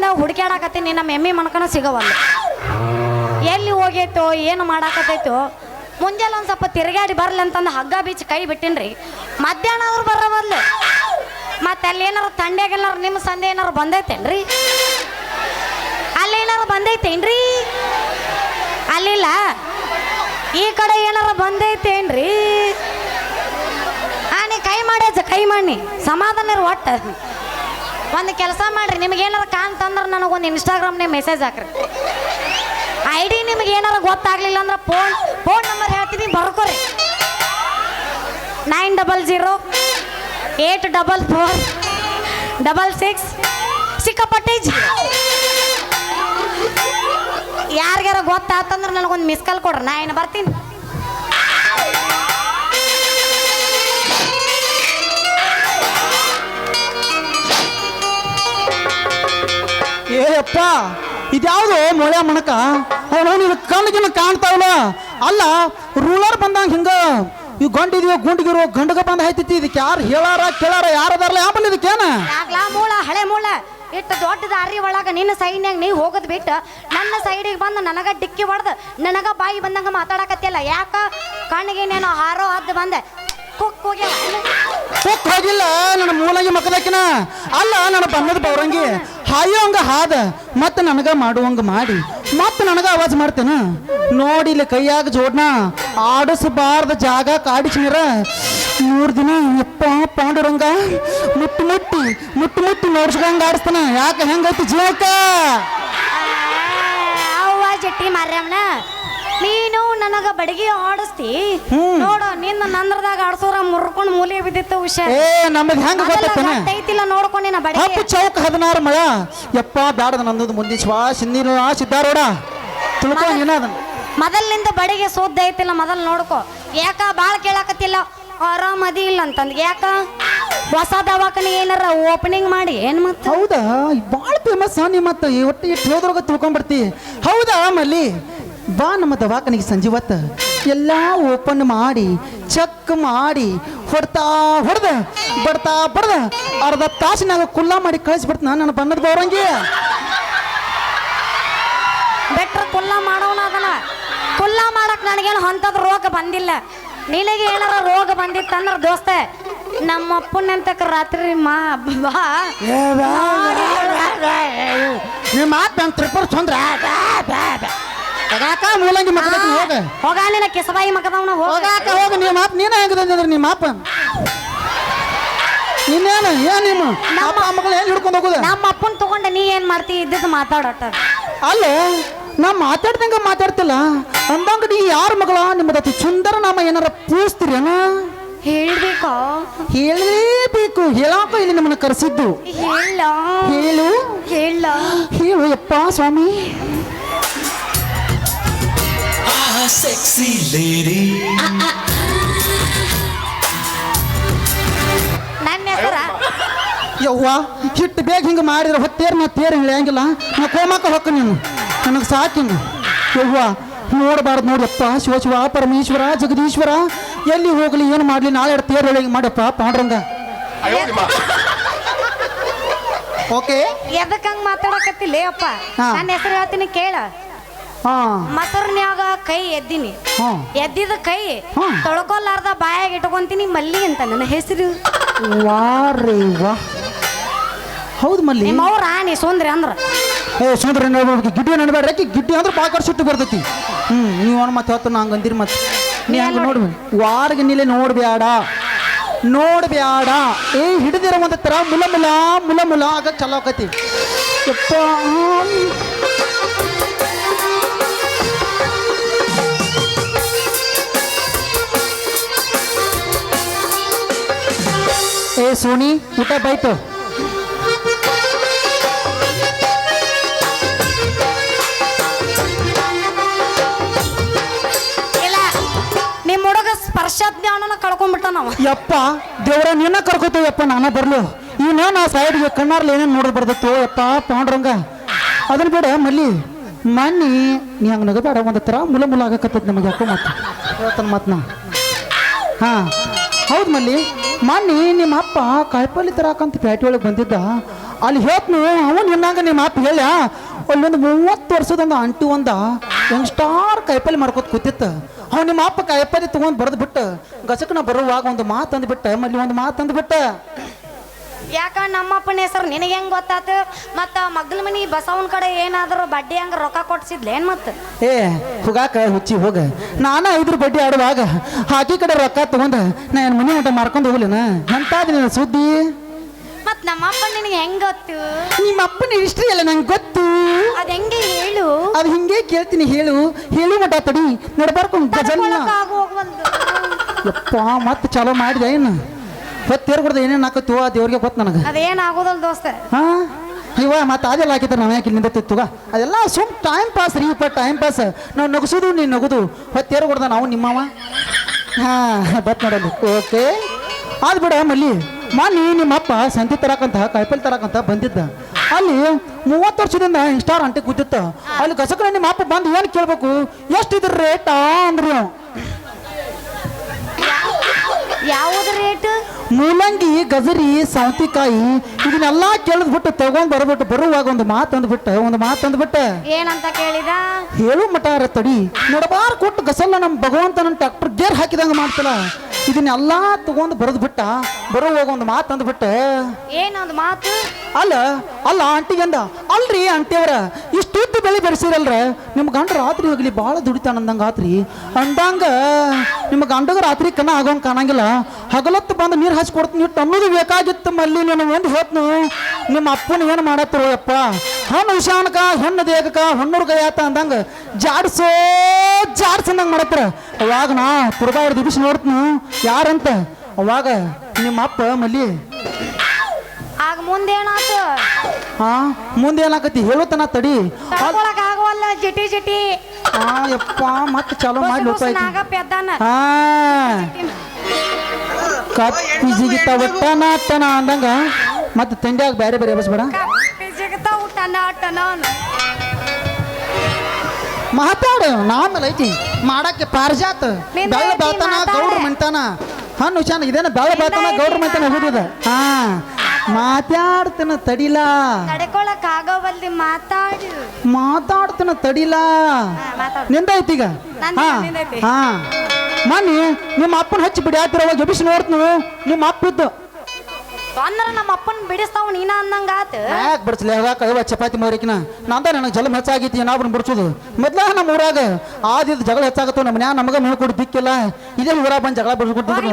ದಿನದಿಂದ ಹುಡುಕ್ಯಾಡಕತ್ತೀನಿ ನಮ್ಮ ಎಮ್ಮಿ ಮಣ್ಕನ ಸಿಗವಲ್ಲ. ಎಲ್ಲಿ ಹೋಗೈತೋ, ಏನು ಮಾಡಾಕತ್ತೈತೋ, ಮುಂಜಾನೆ ಒಂದು ಸ್ವಲ್ಪ ತಿರುಗಾಡಿ ಬರಲಿ ಅಂತಂದು ಹಗ್ಗ ಬೀಚ್ ಕೈ ಬಿಟ್ಟಿನ್ರಿ. ಮಧ್ಯಾಹ್ನ ಅವ್ರು ಬರವಲ್ಲು ಮತ್ತೆ ಅಲ್ಲಿ ಏನಾರು ತಂಡ್ಯಾಗೆಲ್ಲಾರು ನಿಮ್ಮ ಸಂದೆ ಏನಾರು ಬಂದೈತೇನ್ರಿ? ಅಲ್ಲಿ ಏನಾರು ಬಂದೈತೇನ್ರಿ? ಅಲ್ಲಿಲ್ಲ. ಈ ಕಡೆ ಏನಾರು ಬಂದೈತೇನ್ರಿ? ಆ, ನೀ ಕೈ ಮಾಡ್ಯಾಜ ಕೈ ಮಾಡಿ ಸಮಾಧಾನ ಒಟ್ಟ. ಒಂದು ಕೆಲಸ ಮಾಡ್ರಿ, ನಿಮ್ಗೆ ಏನಾರ ಕಾಣ್ತಂದ್ರೆ ನನಗೊಂದು ಇನ್ಸ್ಟಾಗ್ರಾಮ್ನೇ ಮೆಸೇಜ್ ಹಾಕ್ರಿ. ಐ ಡಿ ನಿಮ್ಗೆ ಏನಾರ ಗೊತ್ತಾಗ್ಲಿಲ್ಲ ಅಂದ್ರೆ ಫೋನ್ ಫೋನ್ ನಂಬರ್ ಹೇಳ್ತೀನಿ, ಬರ್ಕೋರಿ. Nine double zero eight double four double six ಸಿಕ್ಕಾಪಟ್ಟೆ ಯಾರಿಗಾರ ಗೊತ್ತಾತಂದ್ರೆ ನನಗೊಂದು ಮಿಸ್ ಕಾಲ್ ಕೊಡ್ರಿ, ನಾ ಏನು ಬರ್ತೀನಿ. ಏಯಪ್ಪ ಇದ್ಯಾವುದು ಮೊಳೆ ಮಣಕ? ಅವನು ಕಣ್ಣಿಗಿನ ಕಾಣ್ತಾವಲ್ಲ. ಅಲ್ಲ ರೂಲರ್ ಬಂದಂಗ ಹಿಂಗ. ಈ ಗಂಡಿದೀವ ಗುಂಡಿಗಿರೋ ಗಂಡಗ ಬಂದ ಹೈತೈತಿ. ಇದಕ್ಕೆ ಯಾರು ಹೇಳಾರ ಕೇಳಾರ ಯಾರದಾರಲ್ಲ ಯಾವ ಇದಕ್ಕೇನ ಯಾಕ್ಲಾ ಮೂಳ ಹಳೆ ಮೂಳ. ಇಟ್ಟು ದೊಡ್ಡ ದಾರಿ ಒಳಗ ನಿನ್ನ ಸೈಡ್ನ್ಯಾಗ ನೀ ಹೋಗದ್ ಬಿಟ್ಟು ನನ್ನ ಸೈಡಿಗೆ ಬಂದು ನನಗ ಡಿಕ್ಕಿ ಹೊಡೆದು ನನಗ ಬಾಯಿ ಬಂದಂಗ ಮಾತಾಡಕತ್ತಿಲ್ಲ ಯಾಕ ಕಣ್ಣಿಗೆ ನೇನು ಹಾರೋ ಹದ್ದು ಬಂದೆ. ಕುಕ್ ಹೋಗಿಲ್ಲ ಕುಕ್ ಹೋಗಿಲ್ಲ ನನ್ನ ಮೂಲಗಿ ಮಕ್ಕದಕ್ಕಿನ ಅಲ್ಲ ನನ್ನ ಬಂದದ ಬೌರಂಗಿ. ಹಾಯೋಂಗ ಹಾದ ಮತ್ತೆ ನನಗ ಮಾಡುವಂಗ ಮಾಡಿ ಮತ್ತೆ ನನಗ ಆವಾಜ್ ಮಾಡ್ತೇನ ನೋಡಿ ಇಲ್ಲಿ ಕೈಯಾಗ ಜೋಡ್ನ ಆಡಿಸಬಾರ್ದ ಜಾಗ ಕಾಡಿಸಿರ ಮೂರು ದಿನ ಎಪ್ಪ ಪಾಂಡುರಂಗ ಮುಟ್ಟು ಮುಟ್ಟಿ ಮುಟ್ಟು ಮುಟ್ಟಿ ನೋಡ್ಸ್ಕೊಂಗ ಆಡಿಸ್ತಾನ ಯಾಕೆ ಹೆಂಗೈತಿ ಜೀವಕ್ಕ ಅವ್ವ ಜಟ್ಟಿ ಮಾರ್ಯಮ್ಮನ ನೀನು ನನಗ ಬಡಗಿ ಆಡಿಸ್ತಿ ನೋಡ ನಿನ್ನ ನಂದ್ರದಾಗ ಆಡ್ಸೋರ ಮುರ್ಕೊಂಡು ಮೂಲೆ ಬಿದ್ದಿತ್ತು ಹುಷಾರ್. ಏ ನಮಗ್ ಹೆಂಗ ಗೊತ್ತೈತನ? ಐತಿಲ್ಲ ನೋಡ್ಕೊಂಡಿನ ಬಡಗಿ. ಹಪ್ಪು ಚೌಕ ಹದಿನಾರು ಮಳ. ಯಪ್ಪ ಬ್ಯಾಡದ ನಂದು ಮುಂದೆ ಶ್ವಾಸ ಹಿಂದಿನ ಸಿದ್ದಾರೋಡ ತಿಳ್ಕೊ ನೀನ ಅದನ್ನ. ಮೊದಲಿನಿಂದ ಬಡಿಗೆ ಸೋದ್ದ ಐತಿಲ್ಲ ಮೊದಲ್ ನೋಡ್ಕೊ. ಯಾಕ ಬಾಳ ಕೇಳಾಕತ್ತಿಲ್ಲ? ಅದಿ ಇಲ್ಲ ಅಂತಂದ್. ಯಾಕ? ಹೊಸ ದವಾಖಾನೆ ಏನಾರ ಓಪನಿಂಗ್ ಮಾಡಿ ಏನ್ ಮತ್ತೆ ಹೌದಾ? ಭಾಳ ಫೇಮಸ್ ನೀ ಮತ್ತೆ. ಒಟ್ಟು ಇಟ್ಟು ಹೋದ್ರಾಗ ತಿಳ್ಕೊಂಡ್ಬಿಡ್ತಿ ಹೌದಾ ಮಲ್ಲಿ? ಬಾ ನಮ್ಮ ದವಾಖಾನಿಗೆ ಸಂಜೆ ಹೊತ್ತ ಎಲ್ಲ ಓಪನ್ ಮಾಡಿ ಚೆಕ್ ಮಾಡಿ ಹೊಡ್ತಾ ಹೊಡೆದ ಬಡ್ತಾ ಬಡ್ದ ಅರ್ಧ ತಾಸಿನಾಗ ಕುಲ್ಲ ಮಾಡಿ ಕಳಿಸ್ಬಿಡ್ತ ನನ್ನ ಬಣ್ಣದ ಬೌರಂಗಿ ಬೆಟ್ರ ಕುಲ್ಲ ಮಾಡೋಣ ಅದನ ಕುಲ್ಲ ಮಾಡಕ್ ನನಗೇನು ಹಂತದ ರೋಗ ಬಂದಿಲ್ಲ ನಿನಗೆ ಏನಾರ ರೋಗ ಬಂದಿತ್ತಂದ್ರ ದೋಸ್ತ ನಮ್ಮ ಅಪ್ಪನಂತಕ ರಾತ್ರಿ ಮಾ ಬಾ ನಿಮ್ಮ ಮಾತು ನನ್ನ ತ್ರಿಪುರ ಚಂದ್ರ ಹೋಗಾಕ ಮೂಲಂಗಿ ಮಕ್ಕಳಿಗೆ ಹೋಗ. ಹೋಗ ನಿನ್ನ ಕಿಸಬಾಯಿ ಮಗದವನ ಹೋಗ. ಹೋಗಾಕ ಹೋಗ. ನಿಮ್ಮ ಮಾಪ್ ನೀನ ಹೆಂಗದಂದ್ರೆ ನಿಮ್ಮ ಮಾಪ? ಇನ್ನೇನು ಏನ್ ನಿಮ್ಮ? ಅಪ್ಪ ಮಕ್ಕಳು ಎಲ್ಲಿ ಹಿಡ್ಕೊಂಡು ಹೋಗುದ? ನಮ್ಮ ಅಪ್ಪನ ತಗೊಂಡ ನೀ ಏನ್ ಮಾಡ್ತಿ? ಇದ್ದದ್ದು ಮಾತಾಡಟ್ಟ ಅಲ್ಲ ನಾ ಮಾತಾಡ್ದಂಗ ಮಾತಾಡ್ತಿಲ್ಲ. ಅಂದಂಗ ನೀ ಯಾರ ಮಗಳ? ನಿಮ್ಮದ ಅತಿ ಸುಂದರ ನಾಮ ಏನಾರ ಪೂಸ್ತಿರೇನ ಹೇಳ್ಬೇಕೋ. ಹೇಳಲೇಬೇಕು. ಹೇಳಾಕ ಇಲ್ಲಿ ನಿಮ್ಮನ್ನ ಕರೆಸಿದ್ದು. ಹೇಳ. ಹೇಳು. ಹೇಳ. ಹೇಳು ಯಪ್ಪ ಸ್ವಾಮಿ. Sexy lady. ನನ್ನ ಹೆಸರ ಯವ್ವ ಹಿಟ್ಟು ಬೇಗ ಹಿಂಗೆ ಮಾಡಿದ್ರೆ ಹೊತ್ತೇರು ನಾ ತೇರು ಹೇಳಂಗಿಲ್ಲ ನಾ ಕೋಮಕ್ಕ ಹೊಕ್ಕ ನೀನು. ನನಗೆ ಸಾಕಿನ. ಯವ್ವ ನೋಡಬಾರ್ದು ನೋಡಪ್ಪ ಶಿವ ಶಿವ ಪರಮೇಶ್ವರ ಜಗದೀಶ್ವರ. ಎಲ್ಲಿ ಹೋಗ್ಲಿ ಏನು ಮಾಡ್ಲಿ ನಾಳೆ ಎರಡು ತೇರು ಹೇಳಿ ಮಾಡಪ್ಪ ಪಾಂಡ್ರಂಗ. ಓಕೆ. ಎದಕ್ಕಂಗ್ ಮಾತಾಡಕತ್ತಿಲ್ಲ ಅಪ್ಪ? ಹಾ. ನನ್ನ ಹೆಸರು ಹೇಳ್ತೀನಿ ಕೇಳ. ಮೊಸರ್ನ್ಯಾಗ ಕೈ ಎದ್ದೀನಿ. ಎದ್ದಿದ ಕೈ. ತೊಳ್ಕೊಲಾರ್ದ ಬಾಯಾಗ ಇಟ್ಕೊಂತೀನಿ ಮಲ್ಲಿ ಅಂತ ನನ್ನ ಹೆಸರು. ವಾ. ಹೌದು ಮಲ್ಲಿ. ನಿಮ್ಮ ಅವ್ರ ಆನೆ ಸೋಂದ್ರೆ ಅಂದ್ರ. ಏ ಸುಂದ್ರ ನೋಡ್ಬೇಕು ಗಿಡ್ಡಿ ನಡ್ಬೇಡ್ರಿ ಆಕಿ ಗಿಡ್ಡಿ ಅಂದ್ರೆ ಪಾಕರ್ ಸುಟ್ಟು ಬರ್ತೈತಿ. ಹ್ಞೂ ನೀವು ಅವ್ನು ಮತ್ತೆ ಹೊತ್ತು ನಂಗೆ ಅಂದಿರಿ ಮತ್ತೆ ನೀ ಹಂಗೆ ನೋಡ್ಬಿ. ವಾರ್ಗೆ ನೀಲೆ ನೋಡ್ಬ್ಯಾಡ. ನೋಡ್ಬ್ಯಾಡ. ಏ ಹಿಡಿದಿರೋ ಒಂದು ಥರ ಮುಲ ಮುಲ ಮುಲ ಮುಲ ಆಗ ಚಲೋ ಆಕತಿ. ಯಪ್ಪ. ಸೋನಿ ಊಟ ಬಾಯ್ತು. ಇಲ್ಲ ನಿಮ್ಮ ಹುಡುಗ ಸ್ಪರ್ಶ ಜ್ಞಾನನ ಕಳ್ಕೊಂಡ್ಬಿಟ್ಟ ನಾವು. ಯಪ್ಪ ದೇವ್ರ ನಿನ್ನ ಕರ್ಕೋತೀವಪ್ಪ ನಾನ ಬರ್ಲು. ಇನ್ನ ನಾ ಸೈಡ್ಗೆ ಕಣ್ಣಾರ್ಲಿ ಏನೇನು ನೋಡೋದು ಬರ್ದತ್ತು ಯಪ್ಪ ಪಾಂಡ್ರಂಗ. ಅದನ್ನ ಬೇಡ ಮಲ್ಲಿ. ಮನ್ನಿ ನೀ ಹಂಗೆ ನಗಬೇಡ ಒಂದು ಥರ ಮುಲ ಮುಲ ಆಗಕತ್ತೈತಿ ನಮಗೆ ಯಾಕೋ ಮತ್ತೆ ಹೇಳ್ತಾನೆ ಮತ್ತೆ ನಾ ಹಾಂ. ಹೌದು ಮಲ್ಲಿ. ಮನ್ನಿ ನಿಮ್ಮ ಅಪ್ಪ ಕಾಯಿಪಲ್ಲೆ ತರಾಕಂತ ಪ್ಯಾಟಿ ಒಳಗೆ ಬಂದಿದ್ದ. ಅಲ್ಲಿ ಹೇಳ್ತು ಅವನು ನಿನ್ನಂಗ ನಿಮ್ಮ ಅಪ್ಪ ಹೇಳ ಅಲ್ಲೊಂದು ಮೂವತ್ತು ವರ್ಷದೊಂದು ಅಂಟು ಒಂದ ಯಂಗ್ಸ್ಟಾರ್ ಕಾಯಿಪಲ್ಲೆ ಮಾಡ್ಕೊತ ಕೂತಿತ್ತು. ಅವ್ನು ನಿಮ್ಮ ಅಪ್ಪ ಕಾಯಿಪಲ್ಲೆ ತಗೊಂಡ್ ಬರೆದು ಬಿಟ್ಟು. ಗಸಕನ ಬರುವಾಗ ಒಂದು ಮಾತು ಅಂದ್ಬಿಟ್ಟ, ಮಲ್ಲಿ ಒಂದು ಮಾತು ಅಂದ್ಬಿಟ್ಟ. ಯಾಕ ನಮ್ಮಪ್ಪನ ಹೆಸರು ನಿನಗೆ ಹೆಂಗ್ ಗೊತ್ತಾತು? ಮತ್ತ ಮಗ್ಲ ಮನಿ ಬಸವನ ಕಡೆ ಏನಾದ್ರು ಬಡ್ಡಿ ಹಂಗ ರೊಕ್ಕ ಕೊಡ್ಸಿದ್ಲೇನ್ ಮತ್ತ ಏ ಹುಗಾಕ ಹುಚ್ಚಿ ಹೋಗ. ನಾನ ಐದ್ರ ಬಡ್ಡಿ ಆಡುವಾಗ ಹಾಕಿ ಕಡೆ ರೊಕ್ಕ ತಗೊಂಡ ನಾ ಏನ್ ಮನೆ ಊಟ ಮಾರ್ಕೊಂಡ್ ಹೋಗ್ಲಿನ? ಎಂತಾದ ನಿನ್ನ ಸುದ್ದಿ? ಮತ್ ನಮ್ಮಪ್ಪ ನಿನಗೆ ಹೆಂಗ್ ಗೊತ್ತು? ನಿಮ್ಮ ಅಪ್ಪನ ಹಿಸ್ಟ್ರಿ ಅಲ್ಲ ನಂಗೆ ಗೊತ್ತು. ಅದ್ ಹೆಂಗೆ ಹೇಳು? ಅದು ಹಿಂಗೆ ಕೇಳ್ತೀನಿ ಹೇಳು. ಹೇಳು ಮಟ ತಡಿ. ನಡ್ಬಾರ್ಕೊಂಡು. ಯಪ್ಪ ಮತ್ತೆ ಚಾಲೋ ಮಾಡಿದೆ ಏನು? ಹೊತ್ತೇರ್ ಕೊಡ್ದೆ ಏನೇನು ಹಾಕತ್ತೀವ ದೇವ್ರಿಗೆ ಗೊತ್ತು ನನಗೆ. ಅದೇನ್ ಆಗೋದಲ್ ದೋಸ್ತ? ಹಾ? ಇವ ಮತ್ತೆ ಅದೆಲ್ಲ ಹಾಕಿದ್ರೆ ನಾವು ಯಾಕೆ ಇಲ್ಲಿಂದ ತಿತ್ತುಗ ಅದೆಲ್ಲ ಸುಮ್ ಟೈಮ್ ಪಾಸ್ ರೀ ಇಪ್ಪ ಟೈಮ್ ಪಾಸ್ ನಾವು ನಗಸೋದು ನೀನು ನಗುದು. ಹೊತ್ತೇರು ಕೊಡ್ದ ನಾವು ನಿಮ್ಮವ. ಹಾಂ ಬತ್ ನೋಡಲ್ಲಿ. ಓಕೆ ಅದು ಬಿಡ ಮಲ್ಲಿ. ಮಾನಿ ನಿಮ್ಮಪ್ಪ ಸಂತಿ ತರಕಂತ ಕಾಯಿಪಲ್ಲೆ ತರಕಂತ ಬಂದಿದ್ದ. ಅಲ್ಲಿ ಮೂವತ್ತು ವರ್ಷದಿಂದ ಇನ್ಸ್ಟಾರ್ ಅಂಟಿ ಕೂತಿತ್ತ. ಅಲ್ಲಿ ಕಸಕ್ರೆ ನಿಮ್ಮ ಅಪ್ಪ ಬಂದು ಏನು ಕೇಳ್ಬೇಕು? ಎಷ್ಟಿದ್ರ ರೇಟಾ ಅಂದ್ರಿ ಅವ. ಯಾವ್ದು ರೇಟ್ ಮೂಲಂಗಿ ಗಜರಿ ಸೌತಿಕಾಯಿ ಇದನ್ನೆಲ್ಲ ಕೇಳಿದ್ಬಿಟ್ಟು ತಗೊಂಡ್ ಬರ್ಬಿಟ್ಟು ಬರುವಾಗ ಒಂದು ಮಾತು ಅಂದ್ಬಿಟ್ಟು ಒಂದು ಮಾತು ಅಂದ್ಬಿಟ್ಟು. ಏನಂತ ಕೇಳಿದ? ಹೇಳು ಮಟಾರ ತಡಿ. ನಡಬಾರ್ ಕೊಟ್ಟು ಗಸಲ್ಲ ನಮ್ಮ ಭಗವಂತನ ನನ್ನ ಟ್ರ್ಯಾಕ್ಟರ್ ಗೇರ್ ಹಾಕಿದಂಗ ಮಾಡ್ತಲ್ಲ. ಇದನ್ನೆಲ್ಲ ತಗೊಂಡು ಬರೆದು ಬಿಟ್ಟ ಬರುವಾಗ ಒಂದು ಮಾತು ಅಂದ್ಬಿಟ್ಟು. ಏನೊಂದು ಮಾತು? ಅಲ್ಲ ಅಲ್ಲ ಆಂಟಿಗಂದ ಅಲ್ರಿ ಇಷ್ಟು ಉದ್ದ ಬೆಳೆ ಬೆಳೆಸಿರಲ್ರ ನಿಮ್ಮ ಗಂಡ ರಾತ್ರಿ ಹೋಗ್ಲಿ ಭಾಳ ದುಡಿತಾನ ಅಂದಂಗ ಆತ್ರಿ ಅಂದಂಗ ನಿಮ್ಮ ಗಂಡಗ ರಾತ್ರಿ ಕಣ್ಣ ಆಗೋಂಗ್ ಕಾಣಂಗಿಲ್ಲ. ಹಗಲತ್ತು ಬಂದು ನೀರು ಹಚ್ಕೊಡ್ತೀನಿ ಇಟ್ಟು ಅನ್ನೋದು ಬೇಕಾಗಿತ್ತು ಮಲ್ಲಿ ನಾನು. ಒಂದು ಹೇಳ್ತು ನಿಮ್ಮ ಅಪ್ಪನ ಏನು ಮಾಡತ್ತರು ಅಪ್ಪ ಹಣ್ಣು ವಿಷಾಣಕ ಹೆಣ್ಣು ದೇಹಕ ಹೊಣ್ಣೂರು ಆತ ಅಂದಂಗ ಜಾಡ್ಸೋ ಜಾಡ್ಸಂದಂಗೆ ಮಾಡತ್ತರ. ಅವಾಗ ನಾ ತುರ್ಬಾ ಹಿಡ್ದು ನೋಡ್ತೀನಿ ಯಾರಂತ? ಅವಾಗ ನಿಮ್ಮ ಅಪ್ಪ ಮಲ್ಲಿ. ಆಗ ಮುಂದೇನಾತು ಹಾ ಮುಂದೆ ಏನಾಕತಿ ಹೇಳುತ್ತನ ತಡಿ. ತಡ್ಕೊಳಕ್ ಆಗವಲ್ಲ ಜಿಟಿ ಜಿಟಿ. ಆ ಯಪ್ಪ ಮತ್ತೆ ಚಾಲೋ ಮಾಡಿ ಬಸ್ ಲೋಪ ನಾಗಪ್ಪ ಎದ್ದಾನ ಹಾ. ಕಪ್ಪಿ ಜಿಗಿತ ಒಟ್ಟ ನಾಟನ ಅಂದಂಗ? ಮತ್ತೆ ತಿಂಡಿಯಾಗ ಬೇರೆ ಬೇರೆ ಬಸ್ಬೇಡ. ಮಾತಾಡು ನಾಮೇಲೆ ಐತಿ. ಮಾಡಕ್ಕೆ ಪಾರ್ಜಾತ್ ಬೆಳ್ಳ ಬಾತನ ಬೆಳ್ತಾನ. ಗೌಡ್ರ ಮಂತಾನ. ಹಣ್ಣು ಹುಷಾನ ಇದೇನ ಬೆಳ್ಳ ಬೆಳ್ತಾನ ಐತಿ, ಗೌಡ್ರ ಮಂತಾನ ಹೋಗುದ ಹಾ. ಮಾತಾಡ್ತನ ತಡಿಲಾ. ತಡ್ಕೊಳಕ್ ಆಗೋವಲ್ಲಿ ಮಾತಾಡು. ಮಾತಾಡ್ತನ ತಡಿಲಾ. ನಂದು, ಹಾ. ಹಾ. ಮನಿ ನಿಮ್ಮ ಅಪ್ಪನ ಹಚ್ಚಿ ಬಿಡಿ ಆತಿರ ಅವಾಗ ಎಬಿಸಿ ನೋಡ್ತು ನಿಮ್ಮ ಅಪ್ಪ ಇದ್ದು ಅಂದ್ರ ನಮ್ಮ ಅಪ್ಪನ ಬಿಡಿಸ್ತಾವ್ ನೀನ ಅಂದಂಗ ಆತ. ಯಾಕೆ ಬಿಡಿಸ್ಲಿ ಚಪಾತಿ ಮರಿಕಿನ? ನಂದ ನನಗೆ ಜಲ ಹೆಚ್ಚಾಗೈತಿ ಏನಾದ್ರು ಬಿಡ್ಸೋದು ಮೊದ್ಲ ನಮ್ಮ ಊರಾಗ ಆದಿದ್ದು ಜಗಳ ಹೆಚ್ಚಾಗತ್ತೋ ನಮ್ಮ ಮನ್ಯಾಗ ನಮಗ ಮೇಲ್ಕೊಡು ದಿಕ್ಕಿಲ್ಲ. ಇದೇ ಊರಾಗ ಬಂದು ಜಗಳ ಬಿಡ್ಸ್ಕೊಟ್ಟಿದ್ರು.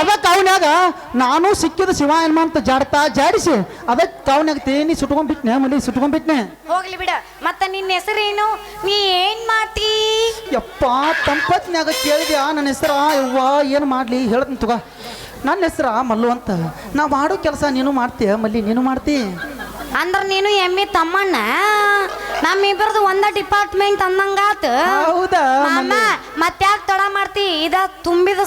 ಅದಕ್ಕೆ ಅವನ್ಯಾಗ ನಾನು ಸಿಕ್ಕಿದ ಶಿವ ಅಂತ ಜಾಡ್ತಾ ಜಾಡಿಸಿ ಅದಕ್ಕೆ ಅವನ್ಯಾಗ ತೇನಿ ಸುಟ್ಕೊಂಡ್ಬಿಟ್ನೆ ಮನೆ ಸುಟ್ಕೊಂಡ್ಬಿಟ್ನೆ ಹೋಗ್ಲಿ ಬಿಡ. ಮತ್ತ ನಿನ್ನ ಹೆಸರೇನು? ನೀ ಏನ್ ಮಾಡ್ತಿ? ಯಪ್ಪ ತಂಪತ್ನ್ಯಾಗ ಕೇಳಿದ್ಯಾ ನನ್ನ ಹೆಸರ? ಯವ್ವ ಏನು ಮಾಡ್ಲಿ? ಹೇಳ್ತೀನಿ ತುಗ. ನನ್ನ ಹೆಸರ ಮಲ್ಲು ಅಂತ. ನಾ ಮಾಡೋ ಕೆಲಸ ನೀನು ಮಾಡ್ತೀಯ ಮಲ್ಲಿ ನೀನು ಮಾಡ್ತಿ? ಅಂದ್ರೆ ನೀನು ಎಮ್ಮಿ ತಮ್ಮಣ್ಣ. ನಮ್ಮಿಬ್ಬರದು ಒಂದ ಡಿಪಾರ್ಟ್ಮೆಂಟ್ ಅಂದಂಗಾತ. ಹೌದಾ ಮಾಮ ಮತ್ತ್ಯಾಕ್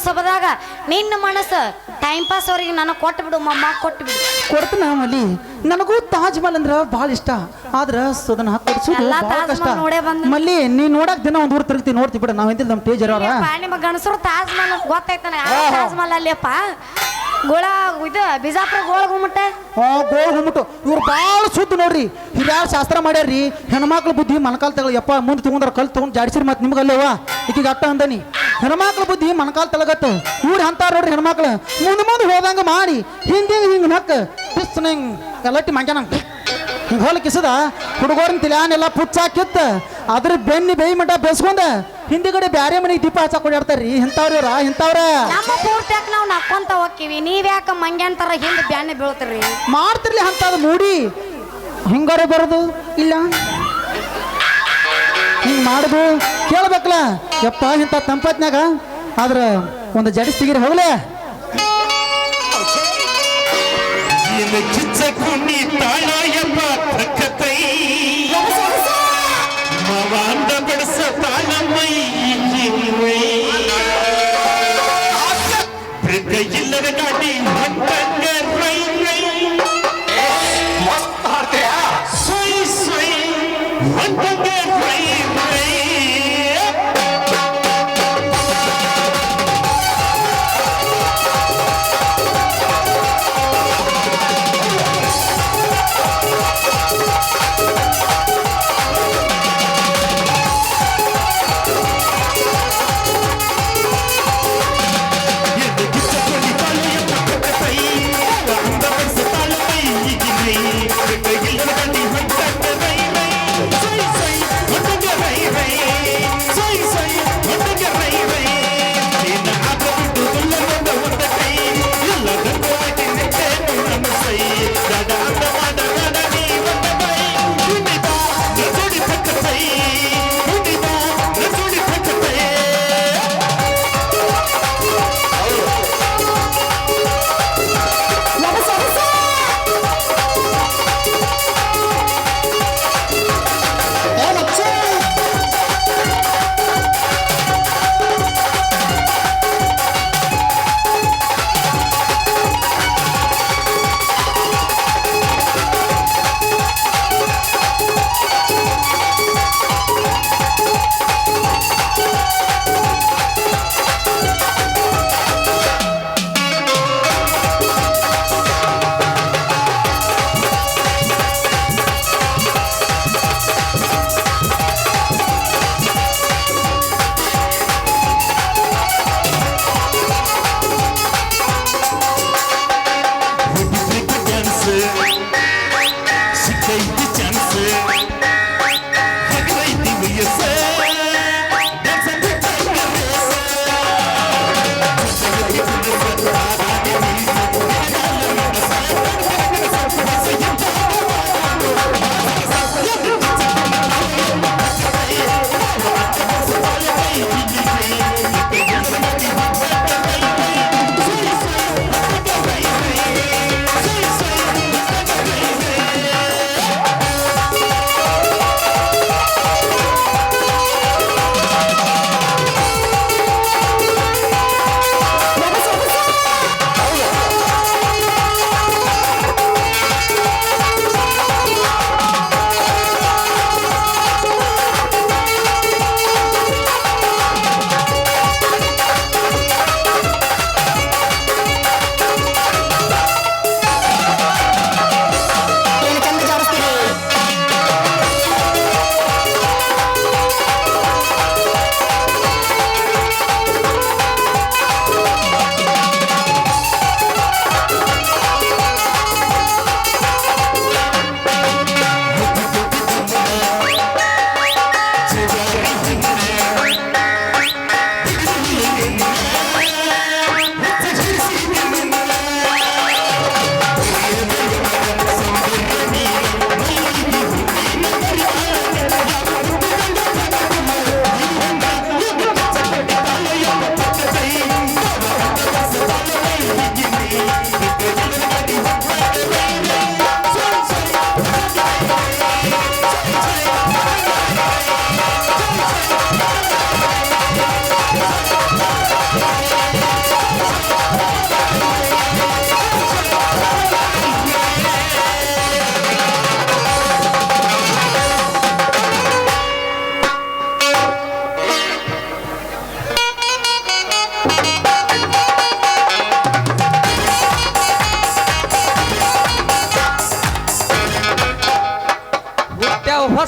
ಸಬದಾಗ ನಿನ್ನ ಮನಸ್ಸು ಟೈಮ್ ಪಾಸ್ ಅವ್ರಿಗೆ ನನಗೆ ಕೊಟ್ಟು ಬಿಡು ಮಮ್ಮ ಕೊಟ್ಟು ಬಿಡು. ಕೊಡ್ತೀನ ಮಲ್ಲಿ ನನಗೂ ತಾಜ್ ಮಹಲ್ ಅಂದ್ರ ಭಾಳ ಇಷ್ಟ. ಆದ್ರ ಅದನ್ನ ಕೊಡ್ಸೋದು ಎಲ್ಲಾ ಭಾಳ ತಾಜ್ ಕಷ್ಟ. ಮಹಲ್ ನೋಡೇ ಬಂದೆ. ಮಲ್ಲಿ ನೀ ನೋಡಕ್ ದಿನ ಒಂದ್ ಊರ್ ತಿರುಗ್ತಿ ನೋಡ್ತಿ ಬಿಡ ನಾವ್ ಎಂದಿಲ್ಲ ನಮ್ಮ ಟೇಜ್ ಇರೋರ. ಯಪ್ಪ, ನಿಮ್ಮ ಗಣಸರು ತಾಜ್ ಮಹಲ್ ಗೊತ್ತಾಯ್ತಾನೆ ಯಾವ ತಾಜ್ ಮಹಲ್ ಅಲ್ಲಿಯಪ್ಪ? ಗೋಳ ಇದು ಬಿಜಾಪುರ ಗೋಳ ಗುಮ್ಮಟ? ಹಾ ಗೋಳ ಹೋಗ್ಬಿಟ್ಟು ಇವ್ರು ಭಾಳ ಸುದ್ದಿ ನೋಡ್ರಿ. ಹಿರಿಯಾರ ಶಾಸ್ತ್ರ ಮಾಡ್ಯಾರ್ರಿ. ಹೆಣ್ಮಕ್ಳ ಬುದ್ಧಿ ಮನಕಾಲ್ ತಗೊಳ್ಳಿ ಯಪ್ಪ ಮುಂದೆ ತಗೊಂಡ್ರ ಕಲ್ ತಗೊಂಡ್ ಜಾಡಿಸಿರಿ ಮತ್ತೆ ನಿಮ್ಗೆ ಅಲ್ಲವ? ಈಕಿಗೆ ಅಟ್ಟ ಅಂದನಿ. ಹೆಣ್ಮಕ್ಳ ಬುದ್ಧಿ ಮನಕಾಲ್ ತಲಗತ್ತ ಇವ್ರು ಅಂತಾರ ನೋಡ್ರಿ ಹೆಣ್ಮಕ್ಳು. ಮುಂದೆ ಮುಂದೆ ಹೋದಂಗ ಮಾಡಿ. ಹಿಂದೆ ಹಿಂಗೆ ನಕ್ಕ ಪಿಸ್ ಹಿಂಗ್ ಎಲ್ಲಟ್ಟಿ ಮಂಗ್ಯಾನ ಹಿಂಗೆ ಹೊಲ ಕಿಸದ ಹುಡುಗರಿನ ತಿಲಾನೆಲ್ಲ ಪುಚ್ಚ ಕಿತ್ತ ಅದ್ರ ಬೆನ್ನಿ ಬೇಯಿ ಮಠ ಬೆಸ್ಕೊಂಡ. ಹಿಂದಿಗಡೆ ಬ್ಯಾರೆ ಮನೆಗೆ ದೀಪ ಹಚ್ಚ ಓಡಾಡ್ತಾರ್ರಿ. ಇಂಥವ್ರ ಇಂಥವ್ರ ನಮ್ಮ ಪೂರ್ತಿಯಾಕ ನಾವು ನಕ್ಕೊಂತ ಹೋಗ್ತೀವಿ ನೀವ್ಯಾಕ ಮಂಗ್ಯಾನ್ ತರ ಹಿಂದೆ ಬ್ಯಾನೆ ಬೀಳ್ತೀರಿ? ಮಾಡ್ತಿರ್ಲಿ ಅಂತದ ಮೂಡಿ. ಹಿಂಗಾರ ಬರೋದು? ಇಲ್ಲ. ಹಿಂಗ್ ಮಾಡುದು? ಕೇಳ್ಬೇಕಲ್ಲ ಯಪ್ಪ ಇಂಥ ತಂಪತ್ನಾಗ ಆದ್ರ ಒಂದು ಜಡಿಸ್ತಿಗಿರಿ ಹೋಗ್ಲೇ. ಏನು ಕಿಚ್ಚ ಕುಣಿ ತಾಳಯಪ್ಪ ಪ್ರಕತೈ ಮವಾಂದ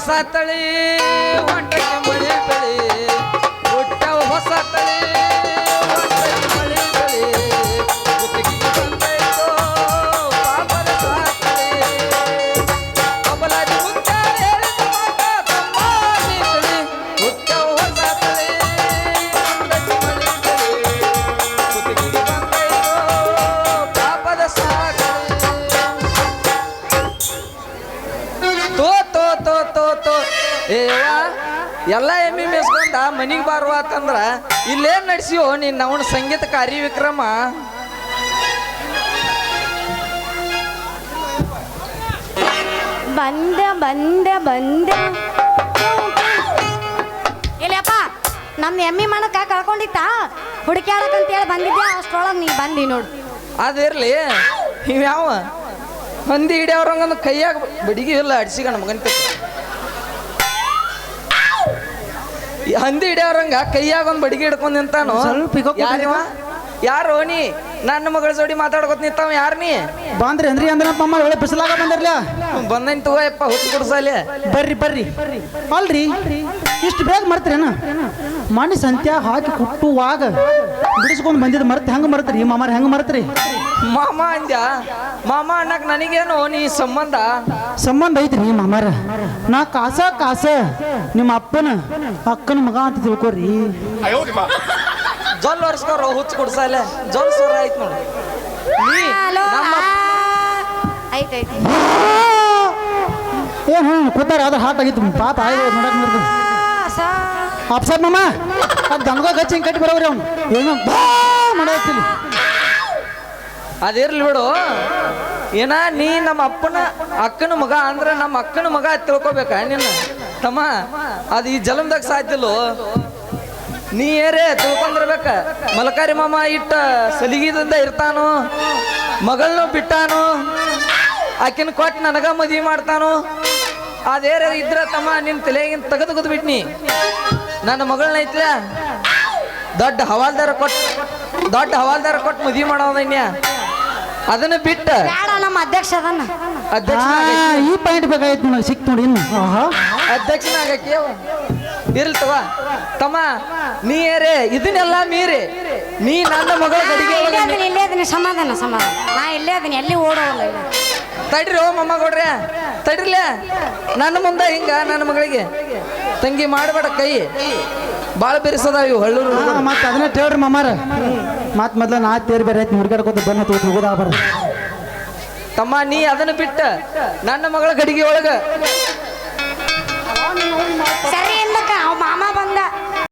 ಹೊಸ ತಳಿ ಎಲ್ಲ ಎಮ್ಮಿ ಮೇಸ್ಕೊಂಡ ಮನಿಗೆ ಬಾರುವ ಅಂತಂದ್ರ ಇಲ್ಲೇನ್ ನಡೆಸಿಯೋ ನೀನ್ ಅವನ ಸಂಗೀತ ಕಾರ್ಯ ವಿಕ್ರಮ? ಬಂದ ಬಂದ ಬಂದ. ಇಲ್ಲಪ್ಪ ನಮ್ಮ ಎಮ್ಮಿ ಮನಕ ಕಳ್ಕೊಂಡಿತ್ತ? ಹುಡುಕ್ಯಾಡಕಂತೇಳಿ ಬಂದಿದ್ದೆ ಅಷ್ಟ್ರೊಳಗೆ ನೀ ಬಂದಿ ನೋಡು. ಅದಿರ್ಲಿ ಇವ್ಯಾವ? ಹಂದಿ ಹಿಡಿಯವ್ರಂಗ ಕೈಯಾಗ ಬಡಿಗೆ ಇಲ್ಲ ಅಡ್ಸಿಗಣ ಹಂದಿ ಹಿಡಿಯವ್ರಂಗ ಕೈಯಾಗ ಒಂದು ಬಡಿಗೆ ಹಿಡ್ಕೊಂಡು ನಿಂತಾನು? ಯಾರಿವ ಯಾರು ನೀ? ನನ್ನ ಮಗಳ ಜೋಡಿ ಮಾತಾಡ್ಕೊತ ನಿಂತಾವ ಯಾರು ನೀ? ಬಾಂದ್ರಿ ಅಂದ್ರಿ ಅಂದ್ರಪ್ಪ ಅಮ್ಮ ಒಳ್ಳೆ ಬಿಸಿಲಾಗ ಬಂದಿರ್ಲ. ಬಂದೈನ್ ತಗೋಯಪ್ಪ ಹುಟ್ಟು ಕೊಡ್ಸಲೆ ಬರ್ರಿ ಬರ್ರಿ. ಅಲ್ರಿ. ಇಷ್ಟು ಬೇಗ ಮರ್ತೀರೇನ? ಮಣ್ಣು ಸಂತ್ಯಾಗ ಹಾಕಿ ಕುಟ್ಟುವಾಗ ಬಿಡಿಸ್ಕೊಂಡು ಬಂದಿದ್ದು ಮರ್ತ ಹೆಂಗೆ ಮರ್ತ್ರಿ? ಈ ಮಾಮಾರ ಹೆಂಗೆ ಮರ್ತ್ರಿ? ಮಾಮ ಅಂದ್ಯ? ಮಾಮ ಅನ್ನಕ್ ನನಗೇನು ನೀ ಸಂಬಂಧ? ಸಂಬಂಧ ಐತ್ರಿ ಮಾಮಾರ. ನಾ ಕಾಸ ಕಾಸ ನಿಮ್ಮ ಅಪ್ಪನ ಅಕ್ಕನ ಮಗ ಅಂತ ತಿಳ್ಕೊರಿ. ಜೊಲ್ ಒರ್ಸ್ಕೊರ ಹುಚ್ಚ ಕೊಡ್ಸಲ್ಲ ಜೊಲ್ ಸೋರ ಐತ್ ನೋಡಿ. ಏನ್ ಹ್ಞೂ ಕೂತಾರ? ಅದ್ರ ಹಾಟ್ ಆಗಿತ್ತು. ಪಾಪ ಆಯ್ತು ನೋಡಕ್ ನೋಡ್ದು ಅಪ್ಸರ್ ಮಾಮ ಅದು ಗಂಗ ಗಚ್ಚಿ ಹಿಂಗೆ ಕಟ್ಟಿ ಬರೋರಿ ಅವ್ನು. ಏನು ಬಾ ಮಾಡತ್ತಿಲ್ಲ ಅದಿರ್ಲಿ ಬಿಡು. ಏನ ನೀ ನಮ್ಮ ಅಪ್ಪನ ಅಕ್ಕನ ಮಗ ಅಂದ್ರೆ ನಮ್ಮ ಅಕ್ಕನ ಮಗ ತಿಳ್ಕೊಬೇಕ ನಿನ್ನ. ತಮ್ಮ ಅದು ಈ ಜಲಮದಾಗ ಸಾಯ್ತಿಲ್ಲ. ನೀ ಏರೇ ತಿಳ್ಕೊಂಡಿರ್ಬೇಕ. ಮಲಕಾರಿ ಮಾಮ ಇಟ್ಟ ಸಲಿಗಿದಿಂದ ಇರ್ತಾನು ಮಗಳನ್ನೂ ಬಿಟ್ಟಾನು ಆಕಿನ ಕೊಟ್ಟು ನನಗ ಮದ್ವಿ ಮಾಡ್ತಾನು. ಅದೇರ ಇದ್ರ ತಮ್ಮ ನಿನ್ ತಲೆಗಿನ ತೆಗೆದು ಕುದ್ಬಿಟ್ನಿ ನನ್ನ ಮಗಳನ್ನ ಐತ್ಲ? ದೊಡ್ಡ ಹವಾಲ್ದಾರ ಕೊಟ್ ದೊಡ್ಡ ಹವಾಲ್ದಾರ ಕೊಟ್ಟು ಮದ್ವಿ ಮಾಡೋದನ್ಯ ಅದನ್ನ ಬಿಟ್ಟ. ಬೇಡ ನಮ್ಮ ಅಧ್ಯಕ್ಷ ಅದನ್ನ. ಅಧ್ಯಕ್ಷ ಈ ಪಾಯಿಂಟ್ ಬೇಕಾಯ್ತು ನನಗೆ ಸಿಕ್ತು ನೋಡಿ ಇನ್ನು. ಅಧ್ಯಕ್ಷನ ಅಧ್ಯಕ್ಷನಾಗಕ್ಕೆ ಇರ್ಲಿ ತಗೋ. ತಮ್ಮ ನೀ ಏರೇ ಇದನ್ನೆಲ್ಲ ಮೀರಿ. ನೀ ನನ್ನ ಮಗಳ ಗಡಿಗೆ ಇಲ್ಲೇ ಒಳಗೆ ಅದೀನಿ ಇಲ್ಲೇ ಅದೀನಿ ಸಮಾಧಾನ ಸಮಾಧಾನ. ನಾ ಇಲ್ಲೇ ಅದನ್ನ ಎಲ್ಲಿ ಓಡೋಲ್ಲ ತಡ್ರಿ ಓ ಮಮ್ಮ ಕೊಡ್ರಿ ತಡ್ರಿಲೆ? ನನ್ನ ಮುಂದೆ ಹಿಂಗ ನನ್ನ ಮಗಳಿಗೆ. ತಂಗಿ ಮಾಡಬೇಡ ಕೈ. ಭಾಳ ಬಿರಿಸದ ಇವು ಹಳ್ಳೂರು. ಮತ್ತೆ ಅದನ್ನ ಹೇಳ್ರಿ ಮಾಮಾರ. ಮತ್ತೆ ಮೊದ್ಲ ನಾ ತೇರ್ ಬೇರೆ ಐತಿ ಹುಡುಗಾಡ್ಕೋತ ಬನ್ನ ತೋತ್ ಬರ ತಮ್ಮ ನೀ ಅದನ್ನ ಬಿಟ್ಟ. ನನ್ನ ಮಗಳ ಗಡಿಗೆ ಒಳಗ ಸರಿ ಮಾಮ